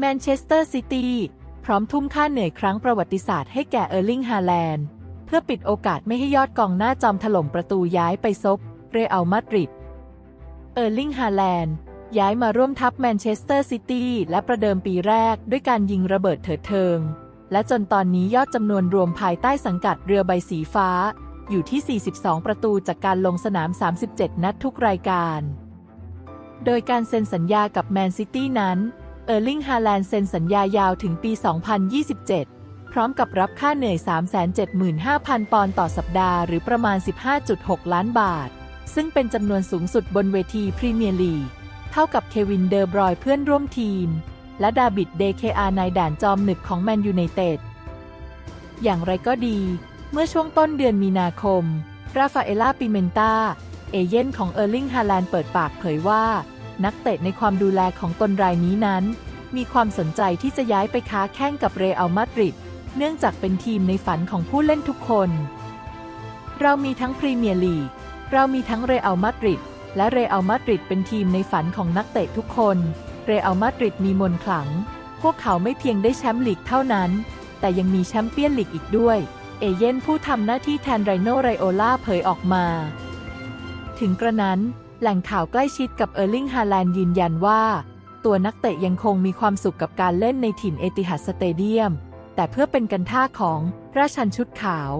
แมนเชสเตอร์ซิตี้พร้อมทุ่มค่าเหนื่อยครั้งประวัติศาสตร์ให้แก่เออร์ลิงฮาแลนด์ เพื่อปิดโอกาสไม่ให้ยอดกองหน้าจอมถล่มประตูย้ายไปซบเรอัลมาดริด เออร์ลิงฮาแลนด์ย้ายมาร่วมทัพแมนเชสเตอร์ซิตี้และประเดิมปีแรกด้วยการยิงระเบิดเถิดเทิง และจนตอนนี้ยอดจำนวนรวมภายใต้สังกัดเรือใบสีฟ้า อยู่ที่ 42 ประตูจากการลงสนาม 37 นัดทุกรายการ โดยการเซ็นสัญญากับแมนซิตี้นั้น เออร์ลิงฮาแลนด์เซ็นสัญญายาวถึงปี 2027 พร้อมกับรับค่าเหนื่อย 375,000 ปอนด์ต่อสัปดาห์หรือประมาณ 15.6 ล้านบาท ซึ่งเป็นจำนวนสูงสุดบนเวทีพรีเมียร์ลีก เท่ากับเควินเดอร์บรอยเพื่อนร่วมทีม และดาบิดเดเคอาในด่านจอมหนึกของแมนยูไนเต็ด อย่างไรก็ดี เมื่อช่วงต้นเดือนมีนาคม ราฟาเอล่าปิเมนตาเอเย่นของเออร์ลิงฮาแลนด์เปิดปากเผยว่า นักเตะในความดูแลของตนรายนี้นั้น มีความสนใจที่จะย้ายไปค้าแข่งกับเรอัลมาดริดเนื่องจากเป็นทีมในฝันของผู้เล่นทุกคน เรามีทั้งพรีเมียร์ลีก เรามีทั้งเรอัลมาดริดและเรอัลมาดริดเป็นทีมในฝันของนักเตะทุกคน เรอัลมาดริดมีมนขลัง พวกเขาไม่เพียงได้แชมป์ลีกเท่านั้น แต่ยังมีแชมเปี้ยนลีกอีกด้วย เอเย่นผู้ทำหน้าที่แทนไรโนไรโอลาเผยออกมา ถึงกระนั้น แหล่งข่าวใกล้ชิดกับเออร์ลิงฮาแลนด์ยืนยันว่า ตัวนักเตะยังคงมีความสุขกับการเล่นในถิ่นเอติฮัดสเตเดียม แต่เพื่อเป็นกันท่าของราชันชุดขาว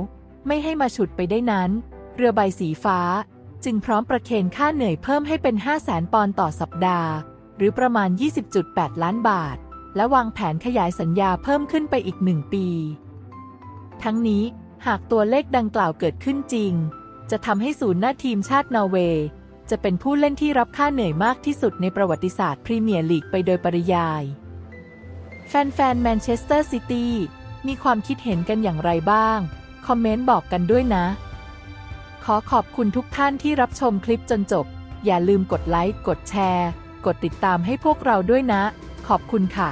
ไม่ให้มาฉุดไปได้นั้น เรือใบสีฟ้า จึงพร้อมประเคนค่าเหนื่อยเพิ่มให้เป็น 5 0 0แสนปอนด์ต่อสัปดาห์ หรือประมาณ 20.8 ล้านบาท และวางแผนขยายสัญญาเพิ่มขึ้นไปอีกหนึ่งปี ทั้งนี้หากตัวเลขดังกล่าวเกิดขึ้นจริง จะทำให้ศูนย์หน้าทีมชาตินอร์เวย์ จะเป็นผู้เล่นที่รับค่าเหนื่อยมากที่สุดในประวัติศาสตร์พรีเมียร์ลีกไปโดยปริยาย แฟนๆแมนเชสเตอร์ซิตี้มีความคิดเห็นกันอย่างไรบ้าง คอมเมนต์บอกกันด้วยนะ ขอขอบคุณทุกท่านที่รับชมคลิปจนจบ อย่าลืมกดไลค์ กดแชร์ กดติดตามให้พวกเราด้วยนะ ขอบคุณค่ะ